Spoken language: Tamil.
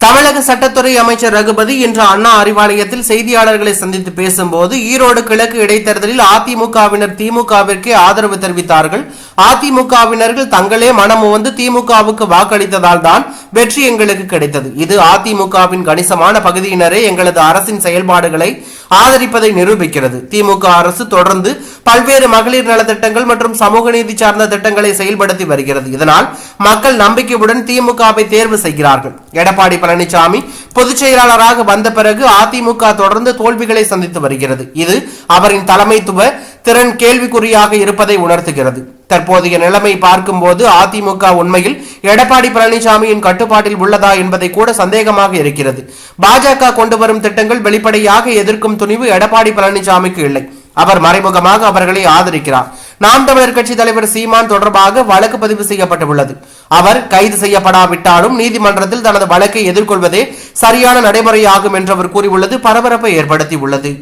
தமிழக சட்டத்துறை அமைச்சர் ரகுபதி இன்று அண்ணா அறிவாலயத்தில் செய்தியாளர்களை சந்தித்து பேசும்போது ஈரோடு கிழக்கு இடைத்தேர்தலில் அதிமுகவினர் திமுகவிற்கே ஆதரவு தெரிவித்தார்கள். அதிமுகவினர்கள் தங்களே மனம் வந்து திமுகவுக்கு வாக்களித்ததால் தான் வெற்றி எங்களுக்கு கிடைத்தது. இது அதிமுகவின் கணிசமான பகுதியினரே எங்களது அரசின் செயல்பாடுகளை ஆதரிப்பதை நிரூபிக்கிறது. திமுக அரசு தொடர்ந்து பல்வேறு மகளிர் நலத்திட்டங்கள் மற்றும் சமூக நீதி சார்ந்த திட்டங்களை செயல்படுத்தி வருகிறது. இதனால் மக்கள் நம்பிக்கையுடன் திமுகவை தேர்வு செய்கிறார்கள். எடப்பாடி பழனிசாமி பொதுச் செயலாளராக வந்த பிறகு அதிமுக தொடர்ந்து தோல்விகளை சந்தித்து வருகிறது. இது அவரின் தலைமைத்துவ திறன் கேள்விக்குறியாக இருப்பதை உணர்த்துகிறது. தற்போதைய நிலைமை பார்க்கும்போது அதிமுக உண்மையில் எடப்பாடி பழனிசாமியின் கட்டுப்பாட்டில் உள்ளதா என்பதை கூட சந்தேகமாக இருக்கிறது. பாஜக கொண்டு வரும் திட்டங்கள் வெளிப்படையாக எதிர்க்கும் துணிவு எடப்பாடி பழனிசாமிக்கு இல்லை. அவர் மறைமுகமாக அவர்களை ஆதரிக்கிறார். நாம் தமிழர் கட்சி தலைவர் சீமான் தொடர்பாக வழக்கு பதிவு செய்யப்பட்டுள்ளது. அவர் கைது செய்யப்படாவிட்டாலும் நீதிமன்றத்தில் தனது வழக்கை எதிர்கொள்வதே சரியான நடைமுறையாகும் என்று அவர் கூறியுள்ளது. பரபரப்பை ஏற்படுத்தியுள்ளது.